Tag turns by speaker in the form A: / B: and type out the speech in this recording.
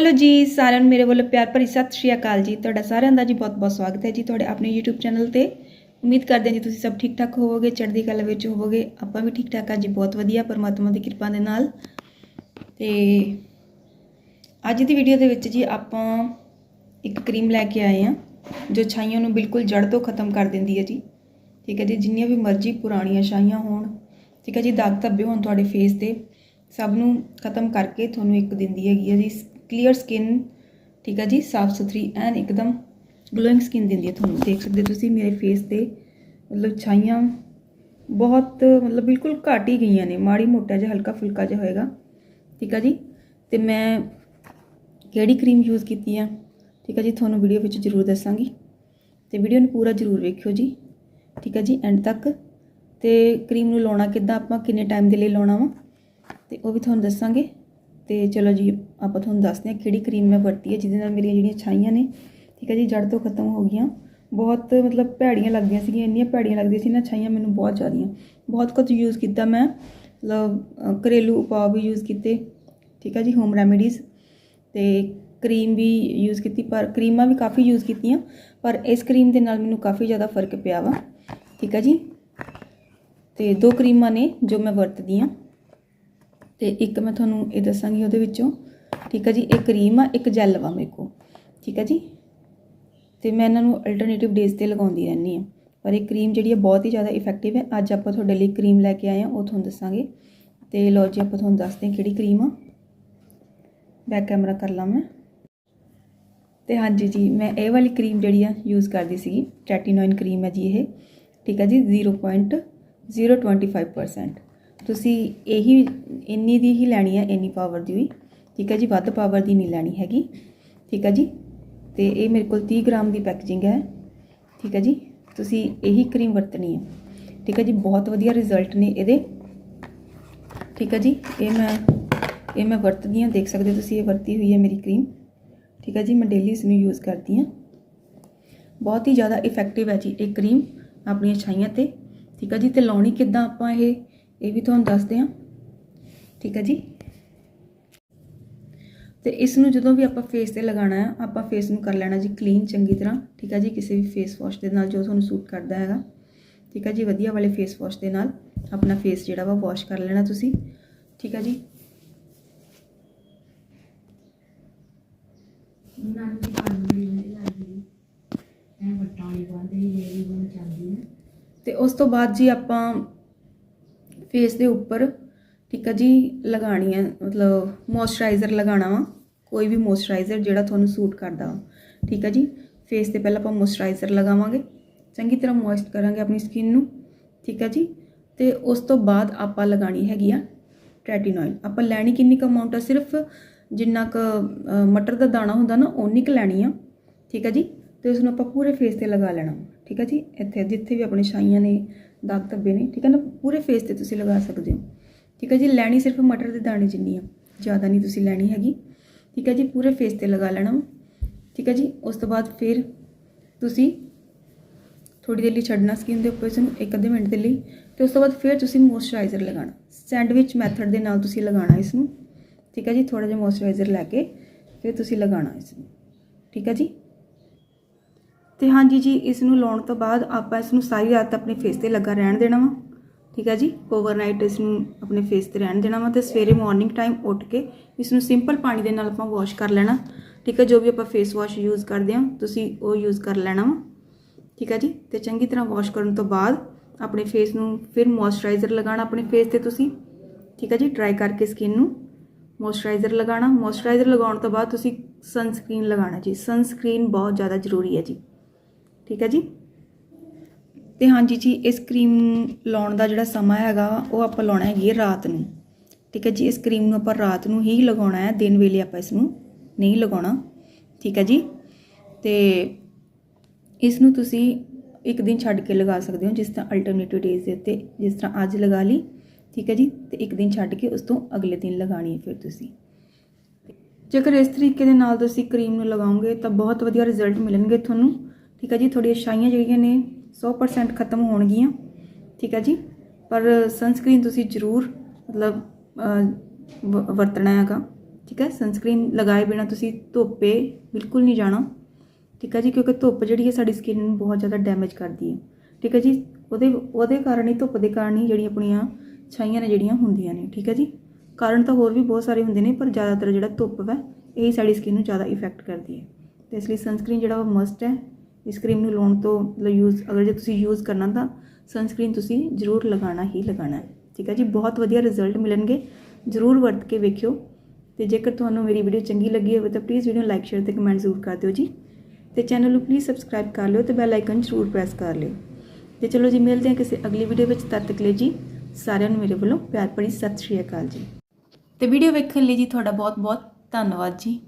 A: Hello ਜੀ, ਸਾਰਿਆਂ ਨੂੰ ਮੇਰੇ ਵੱਲੋਂ ਪਿਆਰ ਭਰੀ ਸਤਿ ਸ਼੍ਰੀ ਅਕਾਲ ਜੀ। ਤੁਹਾਡਾ ਸਾਰਿਆਂ ਦਾ ਜੀ ਬਹੁਤ-ਬਹੁਤ ਸਵਾਗਤ ਹੈ ਜੀ ਤੁਹਾਡੇ ਆਪਣੇ YouTube ਚੈਨਲ ਤੇ। ਉਮੀਦ ਕਰਦੇ ਹਾਂ ਜੀ ਤੁਸੀਂ ਸਭ ਠੀਕ ਠਾਕ ਹੋਵੋਗੇ, ਚੜ੍ਹਦੀ ਕਲਾ ਵਿੱਚ ਹੋਵੋਗੇ। ਆਪਾਂ ਵੀ ਠੀਕ ਠਾਕ ਆ ਜੀ, ਬਹੁਤ ਵਧੀਆ ਪਰਮਾਤਮਾ ਦੀ ਕਿਰਪਾ ਦੇ ਨਾਲ। ਤੇ ਅੱਜ ਦੀ ਵੀਡੀਓ ਦੇ ਵਿੱਚ ਜੀ ਆਪਾਂ ਇੱਕ ਕਰੀਮ ਲੈ ਕੇ ਆਏ ਆ ਜੋ ਛਾਈਆਂ ਨੂੰ ਬਿਲਕੁਲ ਜੜ ਤੋਂ ਖਤਮ ਕਰ ਦਿੰਦੀ ਹੈ ਜੀ। ਠੀਕ ਹੈ ਜੀ, ਜਿੰਨੀਆਂ ਵੀ ਮਰਜ਼ੀ ਪੁਰਾਣੀਆਂ ਛਾਈਆਂ ਹੋਣ। ਠੀਕ ਹੈ ਜੀ, ਦਾਗ ਧੱਬੇ ਹੋਣ ਤੁਹਾਡੇ ਫੇਸ ਤੇ, ਸਭ ਨੂੰ ਖਤਮ ਕਰਕੇ ਤੁਹਾਨੂੰ ਇੱਕ ਦਿੰਦੀ ਹੈਗੀ ਹੈ ਜੀ ਕਲੀਅਰ ਸਕਿਨ ਠੀਕ ਹੈ ਜੀ, ਸਾਫ਼ ਸੁਥਰੀ ਐਨ ਇੱਕਦਮ ਗਲੋਇੰਗ ਸਕਿਨ ਦਿੰਦੀ ਹੈ ਤੁਹਾਨੂੰ। ਦੇਖ ਸਕਦੇ ਹੋ ਤੁਸੀਂ ਮੇਰੇ ਫੇਸ ਤੇ ਮਤਲਬ ਛਾਈਆਂ ਬਹੁਤ, ਮਤਲਬ ਬਿਲਕੁਲ ਘਟ ਹੀ ਗਈਆਂ ਨੇ। ਮਾੜੀ ਮੋਟਾ ਜਿਹਾ ਹਲਕਾ ਫੁਲਕਾ ਜਿਹਾ ਹੋਏਗਾ। ਠੀਕ ਹੈ ਜੀ, ਤੇ ਮੈਂ ਕਿਹੜੀ ਕਰੀਮ ਯੂਜ਼ ਕੀਤੀ ਹੈ ਠੀਕ ਹੈ ਜੀ, ਤੁਹਾਨੂੰ ਵੀਡੀਓ ਵਿੱਚ ਜ਼ਰੂਰ ਦੱਸਾਂਗੀ। ਤੇ ਵੀਡੀਓ ਨੂੰ ਪੂਰਾ ਜ਼ਰੂਰ ਵੇਖਿਓ ਜੀ। ਠੀਕ ਹੈ ਜੀ ਐਂਡ ਤੱਕ। ਤੇ ਕਰੀਮ ਨੂੰ ਲਾਉਣਾ ਕਿੱਦਾਂ, ਆਪਾਂ ਕਿੰਨੇ ਟਾਈਮ ਦੇ ਲਈ ਲਾਉਣਾ ਵਾ? ਤੇ ਉਹ ਵੀ ਤੁਹਾਨੂੰ ਦੱਸਾਂਗੇ। ਤੇ ਚਲੋ ਜੀ, ਆਪਾਂ ਤੁਹਾਨੂੰ ਦੱਸਦੇ ਹਾਂ ਕਿਹੜੀ ਕਰੀਮ ਮੈਂ ਵਰਤੀ ਹੈ, ਜਿਹਦੇ ਨਾਲ ਮੇਰੀਆਂ ਜਿਹੜੀਆਂ ਛਾਈਆਂ ਨੇ, ਠੀਕ ਹੈ ਜੀ ਜੜ ਤੋਂ ਖਤਮ ਹੋ ਗਈਆਂ। ਬਹੁਤ ਮਤਲਬ ਭੈੜੀਆਂ ਲੱਗਦੀਆਂ ਸੀਗੀਆਂ, ਇੰਨੀਆਂ ਭੈੜੀਆਂ ਲੱਗਦੀਆਂ ਸੀ ਨਾ, ਛਾਈਆਂ ਮੈਨੂੰ ਬਹੁਤ ਜ਼ਿਆਦੀਆਂ। ਬਹੁਤ ਕੁਝ ਯੂਜ਼ ਕੀਤਾ ਮੈਂ, ਮਤਲਬ ਘਰੇਲੂ ਉਪਾਅ ਵੀ ਯੂਜ਼ ਕੀਤੇ, ਠੀਕ ਹੈ ਜੀ ਹੋਮ ਰੈਮੇਡੀਜ਼ ਤੇ ਕਰੀਮ ਵੀ ਯੂਜ਼ ਕੀਤੀ, ਪਰ ਕਰੀਮਾਂ ਵੀ ਕਾਫੀ ਯੂਜ਼ ਕੀਤੀਆਂ, ਪਰ ਇਸ ਕਰੀਮ ਦੇ ਨਾਲ ਮੈਨੂੰ ਕਾਫੀ ਜ਼ਿਆਦਾ ਫ਼ਰਕ ਪਿਆ ਵਾ, ਠੀਕ ਹੈ ਜੀ। ਤੇ ਦੋ ਕਰੀਮਾਂ ਨੇ ਜੋ ਮੈਂ ਵਰਤਦੀ ਆ ਤੇ ਇੱਕ ਮੈਂ ਤੁਹਾਨੂੰ ਇਹ ਦੱਸਾਂਗੀ ਉਹਦੇ ਵਿੱਚੋਂ। ਠੀਕ ਹੈ ਜੀ, ਇਹ ਕਰੀਮ ਆ, ਇੱਕ ਜੈਲ ਵਾ ਮੇਰੇ ਕੋਲ। ਠੀਕ ਹੈ ਜੀ? ਤੇ ਮੈਂ ਇਹਨਾਂ ਨੂੰ ਅਲਟਰਨੇਟਿਵ ਡੇਜ਼ ਤੇ ਲਗਾਉਂਦੀ ਰਹਿੰਦੀ ਆ ਪਰ ਇਹ ਕਰੀਮ ਜਿਹੜੀ ਹੈ ਬਹੁਤ ਹੀ ਜ਼ਿਆਦਾ ਇਫੈਕਟਿਵ ਹੈ। ਅੱਜ ਆਪਾਂ ਤੁਹਾਡੇ ਲਈ ਕਰੀਮ ਲੈ ਕੇ ਆਏ ਆ ਉਹ ਤੁਹਾਨੂੰ ਦੱਸਾਂਗੇ। ਤੇ ਲੋ ਜੀ, ਆਪਾਂ ਤੁਹਾਨੂੰ ਦੱਸਦੇ ਹਾਂ ਕਿਹੜੀ ਕਰੀਮ ਆ। ਬੈਕ ਕੈਮਰਾ ਕਰ ਲਾਂ ਮੈਂ। ਤੇ ਹਾਂਜੀ ਜੀ, ਮੈਂ ਇਹ ਵਾਲੀ ਕਰੀਮ ਜਿਹੜੀ ਆ ਯੂਜ਼ ਕਰਦੀ ਸੀਗੀ। ਟ੍ਰੈਟੀਨੋਇਨ ਕਰੀਮ ਹੈ ਜੀ ਇਹ। ਠੀਕ ਹੈ ਜੀ 0.025% ਤੁਸੀਂ ਇਹੀ, ਇੰਨੀ ਦੀ ਹੀ ਲੈਣੀ ਹੈ ਇੰਨੀ ਪਾਵਰ ਦੀ ਵੀ। ਠੀਕ ਹੈ ਜੀ, ਵੱਧ ਪਾਵਰ ਦੀ ਨਹੀਂ ਲੈਣੀ ਹੈਗੀ। ਠੀਕ ਹੈ ਜੀ, ਤੇ ਇਹ ਮੇਰੇ ਕੋਲ 30 ਗ੍ਰਾਮ ਦੀ ਪੈਕੇਜਿੰਗ ਹੈ। ਠੀਕ ਹੈ ਜੀ, ਤੁਸੀਂ ਇਹੀ ਕਰੀਮ ਵਰਤਣੀ ਹੈ ਠੀਕ ਹੈ ਜੀ, ਬਹੁਤ ਵਧੀਆ ਰਿਜ਼ਲਟ ਨੇ ਇਹਦੇ। ਠੀਕ ਹੈ ਜੀ, ਇਹ ਮੈਂ ਇਹ ਮੈਂ ਵਰਤਦੀ ਹਾਂ ਦੇਖ ਸਕਦੇ ਹੋ ਤੁਸੀਂ, ਇਹ ਵਰਤੀ ਹੋਈ ਹੈ ਮੇਰੀ ਕਰੀਮ ਠੀਕ ਹੈ ਜੀ, ਮੈਂ ਡੇਲੀ ਇਸ ਨੂੰ ਯੂਜ਼ ਕਰਦੀ ਹਾਂ ਬਹੁਤ ਹੀ ਜ਼ਿਆਦਾ ਇਫੈਕਟਿਵ ਹੈ ਜੀ ਇਹ ਕਰੀਮ ਆਪਣੀਆਂ ਛਾਈਆਂ ਤੇ। ਠੀਕ ਹੈ ਜੀ, ਤੇ ਲਾਉਣੀ ਕਿੱਦਾਂ ਆਪਾਂ ਇਹ? ਇਹ ਵੀ ਤੁਹਾਨੂੰ ਦੱਸਦੇ ਹਾਂ। ਠੀਕ ਹੈ ਜੀ। ਤੇ ਇਸ ਨੂੰ ਜਦੋਂ ਵੀ ਆਪਾਂ ਫੇਸ ਤੇ ਲਗਾਉਣਾ ਹੈ ਆਪਾਂ ਫੇਸ ਨੂੰ ਕਰ ਲੈਣਾ ਜੀ ਕਲੀਨ ਚੰਗੀ ਤਰ੍ਹਾਂ। ਠੀਕ ਹੈ ਜੀ ਕਿਸੇ ਵੀ ਫੇਸ ਵਾਸ਼ ਦੇ ਨਾਲ ਜੋ ਤੁਹਾਨੂੰ ਸੂਟ ਕਰਦਾ ਹੈਗਾ। ਠੀਕ ਹੈ ਜੀ ਵਧੀਆ ਵਾਲੇ ਫੇਸ ਵਾਸ਼ ਦੇ ਨਾਲ ਆਪਣਾ ਫੇਸ ਜਿਹੜਾ ਵਾ ਵਾਸ਼ ਕਰ ਲੈਣਾ ਤੁਸੀਂ। ਠੀਕ ਹੈ ਜੀ।
B: ਨਾਨੀ ਦੀ ਪਾਣੀ ਬੜੀ ਵਧੀਆ ਲੱਗਦੀ ਐ ਵੱਟਾਂ ਵਾਲੀ ਬੰਦੀ ਜਿਹੜੀ ਬਣ ਜਾਂਦੀ ਹੈ।
A: ਤੇ ਉਸ ਤੋਂ ਬਾਅਦ ਜੀ ਆਪਾਂ ਫੇਸ ਦੇ ਉੱਪਰ ਠੀਕ ਹੈ ਜੀ ਲਗਾਣੀ ਹੈ ਮਤਲਬ ਮੋਇਸਚਰਾਈਜ਼ਰ ਲਗਾਉਣਾ ਵਾ, ਕੋਈ ਵੀ ਮੋਇਸਚਰਾਈਜ਼ਰ ਜਿਹੜਾ ਤੁਹਾਨੂੰ ਸੂਟ ਕਰਦਾ ਵਾ, ਠੀਕ ਹੈ ਜੀ। ਫੇਸ ਤੇ ਪਹਿਲਾਂ ਆਪਾਂ ਮੋਇਸਚਰਾਈਜ਼ਰ ਲਗਾਵਾਂਗੇ, ਚੰਗੀ ਤਰ੍ਹਾਂ ਮੋਇਸਟ ਕਰਾਂਗੇ ਆਪਣੀ ਸਕਿਨ ਨੂੰ, ਠੀਕ ਹੈ ਜੀ। ਤੇ ਉਸ ਤੋਂ ਬਾਅਦ ਆਪਾਂ ਲਗਾਣੀ ਹੈਗੀ ਆ ਟ੍ਰੈਟੀਨੋਇਲ ਆਪਾਂ ਲੈਣੀ ਕਿੰਨੀ ਕੁ ਅਮਾਉਂਟ ਆ? ਸਿਰਫ ਜਿੰਨਾ ਕੁ ਮਟਰ ਦਾ ਦਾਣਾ ਹੁੰਦਾ ਨਾ, ਓਨੀ ਕੁ ਲੈਣੀ ਆ, ਠੀਕ ਹੈ ਜੀ। ਤੇ ਉਸ ਨੂੰ ਆਪਾਂ ਪੂਰੇ ਫੇਸ ਤੇ ਲਗਾ ਲੈਣਾ, ਠੀਕ ਹੈ ਜੀ। ਇੱਥੇ ਜਿੱਥੇ ਵੀ ਆਪਣੇ ਛਾਈਆਂ ਨੇ ਦਾਗ ਧੱਬੇ ਨੇ, ਠੀਕ ਹੈ ਨਾ? ਪੂਰੇ ਫੇਸ ਤੇ ਤੁਸੀਂ ਲਗਾ ਸਕਦੇ ਹੋ। ਠੀਕ ਹੈ ਜੀ, ਲੈਣੀ ਸਿਰਫ ਮਟਰ ਦੇ ਦਾਣੇ ਜਿੰਨੀ ਆ। ਜ਼ਿਆਦਾ ਨਹੀਂ ਤੁਸੀਂ ਲੈਣੀ ਹੈਗੀ। ਠੀਕ ਹੈ ਜੀ, ਪੂਰੇ ਫੇਸ ਤੇ ਲਗਾ ਲੈਣਾ ਵਾ। ਠੀਕ ਹੈ ਜੀ, ਉਸ ਤੋਂ ਬਾਅਦ ਫਿਰ ਤੁਸੀਂ ਥੋੜੀ ਦੇਰ ਲਈ ਛੱਡਣਾ ਸਕਿਨ ਦੇ ਉੱਪਰ ਇਸ ਨੂੰ, ਇੱਕ ਅੱਧੇ ਮਿੰਟ ਦੇ ਲਈ। ਤੇ ਉਸ ਤੋਂ ਬਾਅਦ ਫਿਰ ਤੁਸੀਂ ਮੋਇਸਚਰਾਈਜ਼ਰ ਲਗਾਉਣਾ। ਸੈਂਡਵਿਚ ਮੈਥਡ ਦੇ ਨਾਲ ਤੁਸੀਂ ਲਗਾਉਣਾ ਇਸ ਨੂੰ। ਠੀਕ ਹੈ ਜੀ ਥੋੜਾ ਜਿਹਾ ਮੋਇਸਚਰਾਈਜ਼ਰ ਲੈ ਕੇ ਫਿਰ ਤੁਸੀਂ ਲਗਾਉਣਾ ਇਸ ਨੂੰ। ਠੀਕ ਹੈ ਜੀ? ਤੇ ਹਾਂਜੀ ਜੀ ਇਸ ਨੂੰ ਲਾਉਣ ਤੋਂ ਬਾਅਦ ਆਪਾਂ ਇਸ ਨੂੰ ਸਾਰੀ ਰਾਤ ਆਪਣੇ ਫੇਸ ਤੇ ਲੱਗਾ ਰਹਿਣ ਦੇਣਾ ਵਾ। ਠੀਕ ਹੈ ਜੀ? ਓਵਰਨਾਈਟ ਇਸ ਨੂੰ ਆਪਣੇ ਫੇਸ ਤੇ ਰਹਿਣ ਦੇਣਾ ਵਾ ਤੇ ਸਵੇਰੇ ਮਾਰਨਿੰਗ ਟਾਈਮ ਉੱਠ ਕੇ ਇਸ ਨੂੰ ਸਿੰਪਲ ਪਾਣੀ ਦੇ ਨਾਲ ਆਪਾਂ ਵਾਸ਼ ਕਰ ਲੈਣਾ। ਠੀਕ ਹੈ ਜੋ ਵੀ ਆਪਾਂ ਫੇਸ ਵਾਸ਼ ਯੂਜ਼ ਕਰਦੇ ਹਾਂ, ਤੁਸੀਂ ਉਹ ਯੂਜ਼ ਕਰ ਲੈਣਾ ਵਾ। ਠੀਕ ਹੈ ਜੀ? ਤੇ ਚੰਗੀ ਤਰ੍ਹਾਂ ਵਾਸ਼ ਕਰਨ ਤੋਂ ਬਾਅਦ ਆਪਣੇ ਫੇਸ ਨੂੰ ਫਿਰ ਮੋਇਸਚਰਾਈਜ਼ਰ ਲਗਾਉਣਾ ਆਪਣੇ ਫੇਸ ਤੇ ਤੁਸੀਂ। ਠੀਕ ਹੈ ਜੀ? ਟਰਾਈ ਕਰਕੇ ਸਕਿਨ ਨੂੰ ਮੋਇਸਚਰਾਈਜ਼ਰ ਲਗਾਉਣਾ। ਮੋਇਸਚਰਾਈਜ਼ਰ ਲਗਾਉਣ ਤੋਂ ਬਾਅਦ ਤੁਸੀਂ ਸਨਸਕ੍ਰੀਨ ਲਗਾਉਣਾ ਜੀ। ਸਨਸਕ੍ਰੀਨ ਬਹੁਤ ਜ਼ਿਆਦਾ ਜ਼ਰੂਰੀ ਹੈ ਜੀ। ਠੀਕ ਹੈ ਜੀ? ਤੇ ਹਾਂਜੀ ਜੀ, ਇਸ ਕਰੀਮ ਲਾਉਣ ਦਾ ਜਿਹੜਾ ਸਮਾਂ ਹੈਗਾ, ਉਹ ਆਪਾਂ ਲਾਉਣਾ ਹੈਗੀ ਹੈ ਰਾਤ ਨੂੰ। ਠੀਕ ਹੈ ਜੀ, ਇਸ ਕਰੀਮ ਨੂੰ ਆਪਾਂ ਰਾਤ ਨੂੰ ਹੀ ਲਗਾਉਣਾ ਹੈ, ਦਿਨ ਵੇਲੇ ਆਪਾਂ ਇਸ ਨੂੰ ਨਹੀਂ ਲਗਾਉਣਾ। ਠੀਕ ਹੈ ਜੀ? ਤੇ ਇਸ ਨੂੰ ਤੁਸੀਂ ਇੱਕ ਦਿਨ ਛੱਡ ਕੇ ਲਗਾ ਸਕਦੇ ਹੋ, ਜਿਸ ਤਰ੍ਹਾਂ ਅਲਟਰਨੇਟਿਵ ਡੇਜ਼ ਦੇ ਉੱਤੇ, ਜਿਸ ਤਰ੍ਹਾਂ ਅੱਜ ਲਗਾ ਲਈ। ਠੀਕ ਹੈ ਜੀ? ਤੇ ਇੱਕ ਦਿਨ ਛੱਡ ਕੇ ਉਸ ਤੋਂ ਅਗਲੇ ਦਿਨ ਲਗਾਣੀ ਹੈ ਫਿਰ ਤੁਸੀਂ। ਜੇਕਰ ਇਸ ਤਰੀਕੇ ਦੇ ਨਾਲ ਤੁਸੀਂ ਕਰੀਮ ਨੂੰ ਲਗਾਓਗੇ, ਤਾਂ ਬਹੁਤ ਵਧੀਆ ਰਿਜ਼ਲਟ ਮਿਲਣਗੇ ਤੁਹਾਨੂੰ। ਠੀਕ ਹੈ ਜੀ, ਤੁਹਾਡੀਆਂ ਛਾਈਆਂ ਜਿਹੜੀਆਂ ਨੇ 100% ਖਤਮ ਹੋਣਗੀਆਂ, ਠੀਕ ਹੈ ਜੀ। ਪਰ ਸਨਸਕ੍ਰੀਨ ਤੁਸੀਂ ਜ਼ਰੂਰ ਮਤਲਬ ਵ- ਵਰਤਣਾ ਹੈਗਾ, ਠੀਕ ਹੈ। ਸਨਸਕ੍ਰੀਨ ਲਗਾਏ ਬਿਨਾ ਤੁਸੀਂ ਧੁੱਪੇ ਬਿਲਕੁਲ ਨਹੀਂ ਜਾਣਾ, ਠੀਕ ਹੈ ਜੀ। ਕਿਉਂਕਿ ਧੁੱਪ ਜਿਹੜੀ ਹੈ ਸਾਡੀ ਸਕਿਨ ਨੂੰ ਬਹੁਤ ਜ਼ਿਆਦਾ ਡੈਮੇਜ ਕਰਦੀ ਹੈ, ਠੀਕ ਹੈ ਜੀ। ਉਹਦੇ ਉਹਦੇ ਕਾਰਨ ਹੀ, ਧੁੱਪ ਦੇ ਕਾਰਨ ਹੀ ਜਿਹੜੀਆਂ ਆਪਣੀਆਂ ਛਾਈਆਂ ਨੇ ਜਿਹੜੀਆਂ ਹੁੰਦੀਆਂ ਨੇ, ਠੀਕ ਹੈ ਜੀ। ਕਾਰਨ ਤਾਂ ਹੋਰ ਵੀ ਬਹੁਤ ਸਾਰੇ ਹੁੰਦੇ ਨੇ, ਪਰ ਜ਼ਿਆਦਾਤਰ ਜਿਹੜਾ ਧੁੱਪ ਹੈ ਇਹ ਸਾਡੀ ਸਕਿਨ ਨੂੰ ਜ਼ਿਆਦਾ ਇਫੈਕਟ ਕਰਦੀ ਹੈ। ਤੇ ਇਸ ਲਈ ਸਨਸਕ੍ਰੀਨ ਜਿਹੜਾ ਉਹ ਮਸਟ ਹੈ ਇਸ ਕਰੀਮ ਨੂੰ ਲਾਉਣ ਤੋਂ ਮਤਲਬ ਯੂਜ਼ ਅਗਰ ਜੇ ਤੁਸੀਂ ਯੂਜ਼ ਕਰਨਾ ਤਾਂ ਸਨਸਕ੍ਰੀਨ ਤੁਸੀਂ ਜ਼ਰੂਰ ਲਗਾਉਣਾ ਹੀ ਲਗਾਉਣਾ ਹੈ। ਠੀਕ ਹੈ ਜੀ? ਬਹੁਤ ਵਧੀਆ ਰਿਜ਼ਲਟ ਮਿਲਣਗੇ। ਜ਼ਰੂਰ ਵਰਤ ਕੇ ਵੇਖਿਓ। ਤੇ ਜੇਕਰ ਤੁਹਾਨੂੰ ਮੇਰੀ ਵੀਡੀਓ ਚੰਗੀ ਲੱਗੀ ਹੋਵੇ ਤਾਂ ਪਲੀਜ਼ ਵੀਡੀਓ ਲਾਈਕ ਸ਼ੇਅਰ ਤੇ ਕਮੈਂਟ ਜ਼ਰੂਰ ਕਰ ਦਿਓ ਜੀ। ਤੇ ਚੈਨਲ ਨੂੰ ਪਲੀਜ਼ ਸਬਸਕ੍ਰਾਈਬ ਕਰ ਲਿਓ ਤੇ ਬੈਲ ਆਈਕਨ ਜ਼ਰੂਰ ਪ੍ਰੈਸ ਕਰ ਲਿਓ। ਤੇ ਚਲੋ ਜੀ, ਮਿਲਦੇ ਹਾਂ ਕਿਸੇ ਅਗਲੀ ਵੀਡੀਓ ਵਿੱਚ। ਤਦ ਤੱਕ ਲਈ ਜੀ, ਸਾਰਿਆਂ ਨੂੰ ਮੇਰੇ ਵੱਲੋਂ ਪਿਆਰ ਭਰੀ ਸਤਿ ਸ਼੍ਰੀ ਅਕਾਲ ਜੀ। ਤੇ ਵੀਡੀਓ ਵੇਖਣ ਲਈ ਜੀ ਤੁਹਾਡਾ ਬਹੁਤ ਬਹੁਤ ਧੰਨਵਾਦ ਜੀ।